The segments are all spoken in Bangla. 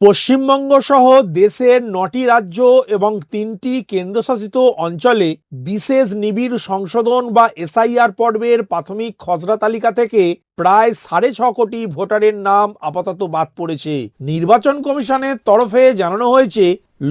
পশ্চিমবঙ্গ সহ দেশের নটি রাজ্য এবং তিনটি কেন্দ্রশাসিত অঞ্চলে বিশেষ নিবিড় সংশোধন বা এসআইআর পর্বের প্রাথমিক খসড়া তালিকা থেকে প্রায় সাড়ে ছ কোটি ভোটারের নাম আপাতত বাদ পড়েছে। নির্বাচন কমিশনের তরফে জানানো হয়েছে,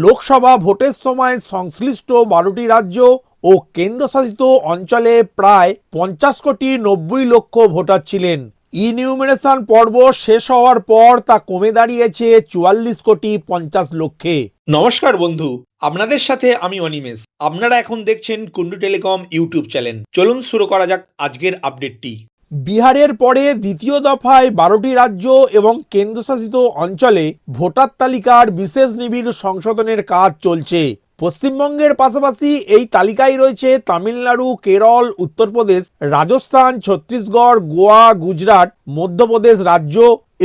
লোকসভা ভোটের সময় সংশ্লিষ্ট বারোটি রাজ্য ও কেন্দ্রশাসিত অঞ্চলে প্রায় পঞ্চাশ কোটি নব্বই লক্ষ ভোটার ছিলেন। ইনিউমিনেশন পর্ব শেষ হওয়ার পর তা কমে দাঁড়িয়েছে চুয়াল্লিশ কোটি পঞ্চাশ লক্ষে। নমস্কার বন্ধু আপনাদের সাথে আমি অনিমেষ। আপনারা এখন দেখছেন কুন্ডু টেলিকম ইউটিউব চ্যানেল। চলুন শুরু করা যাক আজকের আপডেটটি। বিহারের পরে দ্বিতীয় দফায় বারোটি রাজ্য এবং কেন্দ্রশাসিত অঞ্চলে ভোটার তালিকার বিশেষ নিবিড় সংশোধনের কাজ চলছে। পশ্চিমবঙ্গের পাশাপাশি এই তালিকায় রয়েছে তামিলনাড়ু, কেরল, উত্তরপ্রদেশ, রাজস্থান, ছত্তিশগড়, গোয়া, গুজরাট, মধ্যপ্রদেশ রাজ্য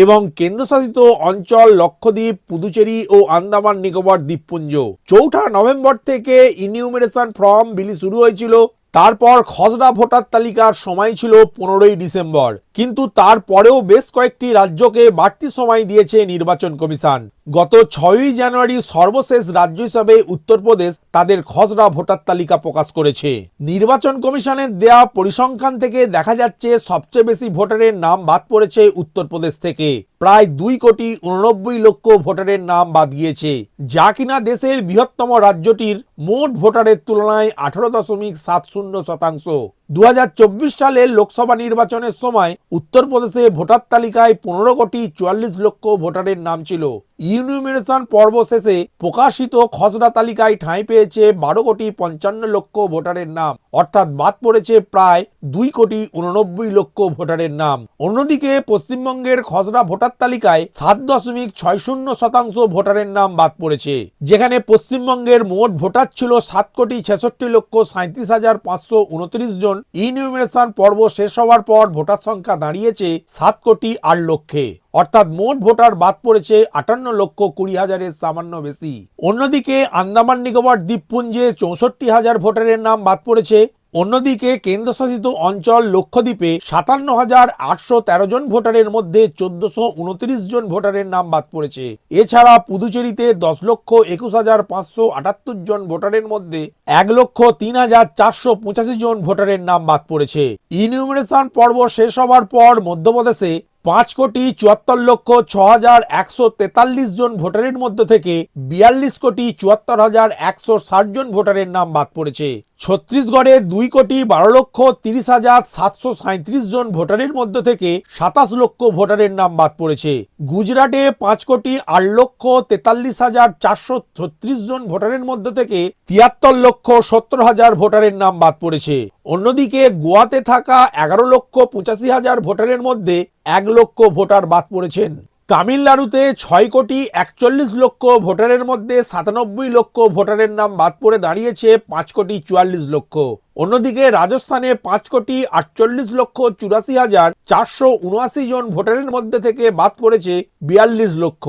এবং কেন্দ্রশাসিত অঞ্চল লক্ষদ্বীপ, পুদুচেরি ও আন্দামান নিকোবর দ্বীপপুঞ্জ। চৌঠা নভেম্বর থেকে ইনিউমিনেশন ফর্ম বিলি শুরু হয়েছিল। তারপর খসড়া ভোটার তালিকার সময় ছিল পনেরোই ডিসেম্বর। কিন্তু তারপরেও বেশ কয়েকটি রাজ্যকে বাড়তি সময় দিয়েছে নির্বাচন কমিশন। গত ছয়ই জানুয়ারি সর্বশেষ রাজ্য হিসাবে উত্তরপ্রদেশ তাদের খসড়া ভোটার তালিকা প্রকাশ করেছে। নির্বাচন কমিশনের দেয়া পরিসংখ্যান থেকে দেখা যাচ্ছে সবচেয়ে বেশি ভোটারের নাম বাদ পড়েছে উত্তরপ্রদেশ থেকে। প্রায় দুই কোটি উননব্বই লক্ষ ভোটারের নাম বাদ গিয়েছে। যা কিনা দেশের বৃহত্তম রাজ্যটির মোট ভোটারের তুলনায় আঠারো দশমিক সাত শূন্য শতাংশ দু হাজার চব্বিশ সালের লোকসভা নির্বাচনের সময় উত্তরপ্রদেশে ভোটার তালিকায় পনেরো কোটি চুয়াল্লিশ লক্ষ ভোটারের নাম ছিল। ইউনিমিনেশন পর্ব শেষে প্রকাশিত খসড়া তালিকায় ঠাঁই পেয়েছে বারো কোটি পঞ্চান্ন লক্ষ ভোটারের নাম। অর্থাৎ বাদ পড়েছে প্রায় দুই কোটি উননব্বই লক্ষ ভোটারের নাম। অন্যদিকে পশ্চিমবঙ্গের খসড়া ভোটার তালিকায় সাত দশমিক ছয় শূন্য শতাংশ ভোটারের নাম বাদ পড়েছে। যেখানে পশ্চিমবঙ্গের মোট ভোটার ছিল সাত কোটি ছেষট্টি লক্ষ সাঁত্রিশ হাজার পাঁচশো উনত্রিশ জন। ইনিউমিনেশন পর্ব শেষ হওয়ার পর ভোটার সংখ্যা দাঁড়িয়েছে সাত কোটি আট লক্ষে। অর্থাৎ মোট ভোটার বাদ পড়েছে আটান্ন লক্ষ কুড়ি হাজারের সামান্য বেশি। অন্যদিকে আন্দামান নিকোবর দ্বীপপুঞ্জে চৌষট্টি হাজার ভোটারের নাম বাদ পড়েছে। অন্যদিকে কেন্দ্রশাসিত অঞ্চল লক্ষদ্বীপে সাতান্ন হাজার আটশো তেরো জন ভোটারের মধ্যে চোদ্দশো উনত্রিশ জন ভোটারের নাম বাদ পড়েছে। এছাড়া পুদুচেরিতে দশ লক্ষ একুশ হাজার পাঁচশো আটাত্তর জন ভোটারের মধ্যে এক লক্ষ তিন হাজার চারশো পঁচাশি জন ভোটারের নাম বাদ পড়েছে। ইনিউমিনেশন পর্ব শেষ হওয়ার পর মধ্যপ্রদেশে পাঁচ কোটি চুয়াত্তর লক্ষ ছ হাজার একশো তেতাল্লিশ জন ভোটারের মধ্য থেকে বিয়াল্লিশ কোটি চুয়াত্তর হাজার একশো ষাট জন ভোটারের নাম বাদ পড়েছে। ছত্তিশগড়ে দুই কোটি বারো লক্ষ তিরিশ হাজার সাতশো সাঁত্রিশ জন ভোটারের মধ্য থেকে সাতাশ লক্ষ ভোটারের নাম বাদ পড়েছে। গুজরাটে পাঁচ কোটি আট লক্ষ তেতাল্লিশ হাজার চারশো ছত্রিশ জন ভোটারের মধ্য থেকে তিয়াত্তর লক্ষ সত্তর হাজার ভোটারের নাম বাদ পড়েছে। অন্যদিকে গোয়াতে থাকা এগারো লক্ষ পঁচাশি হাজার ভোটারের মধ্যে এক লক্ষ ভোটার বাদ পড়েছেন। তামিলনাড়ুতে ছয় কোটি একচল্লিশ লক্ষ ভোটারের মধ্যে সাতানব্বই লক্ষ ভোটারের নাম বাদ পড়ে দাঁড়িয়েছে পাঁচ কোটি চুয়াল্লিশ লক্ষ। অন্যদিকে রাজস্থানে পাঁচ কোটি আটচল্লিশ লক্ষ চুরাশি হাজার চারশো উনআশি জন ভোটারের মধ্যে থেকে বাদ পড়েছে বিয়াল্লিশ লক্ষ।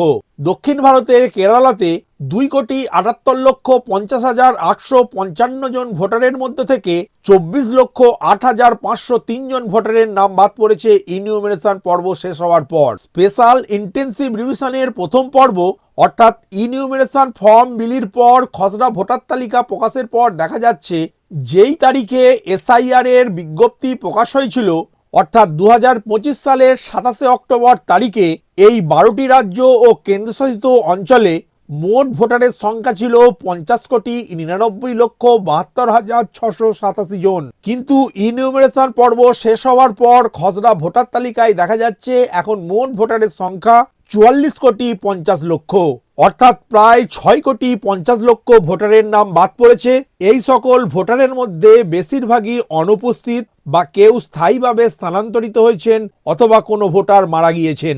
দক্ষিণ ভারতের কেরালাতে দুই কোটি আটাত্তর লক্ষ পঞ্চাশ হাজার আটশো পঞ্চান্ন জন ভোটারের মধ্যে থেকে চব্বিশ লক্ষ আট হাজার পাঁচশো তিন জন ভোটারের নাম বাদ পড়েছে ইনিউমিনেশন পর্ব শেষ হওয়ার পর। স্পেশাল ইন্টেন্সিভ রিভিশনের প্রথম পর্ব অর্থাৎ ইনিউমিনেশন ফর্ম বিলির পর খসড়া ভোটার তালিকা প্রকাশের পর দেখা যাচ্ছে যেই তারিখে এসআইআর এর বিজ্ঞপ্তি প্রকাশ হয়েছিল, অর্থাৎ দু হাজার পঁচিশ সালের সাতাশে অক্টোবর তারিখে এই বারোটি রাজ্য ও কেন্দ্রশাসিত অঞ্চলে মোট ভোটারের সংখ্যা ছিল পঞ্চাশ কোটি নিরানব্বই লক্ষ বাহাত্তর হাজার ছশো সাতাশি জন। কিন্তু ইনিউমিনেশন পর্ব শেষ হওয়ার পর খসড়া ভোটার তালিকায় দেখা যাচ্ছে এখন মোট ভোটারের সংখ্যা চুয়াল্লিশ কোটি পঞ্চাশ লক্ষ। অর্থাৎ প্রায় ছয় কোটি পঞ্চাশ লক্ষ ভোটারের নাম বাদ পড়েছে। এই সকল ভোটারের মধ্যে বেশিরভাগই অনুপস্থিত বা কেউ স্থায়ীভাবে স্থানান্তরিত হয়েছেন অথবা কোনো ভোটার মারা গিয়েছেন।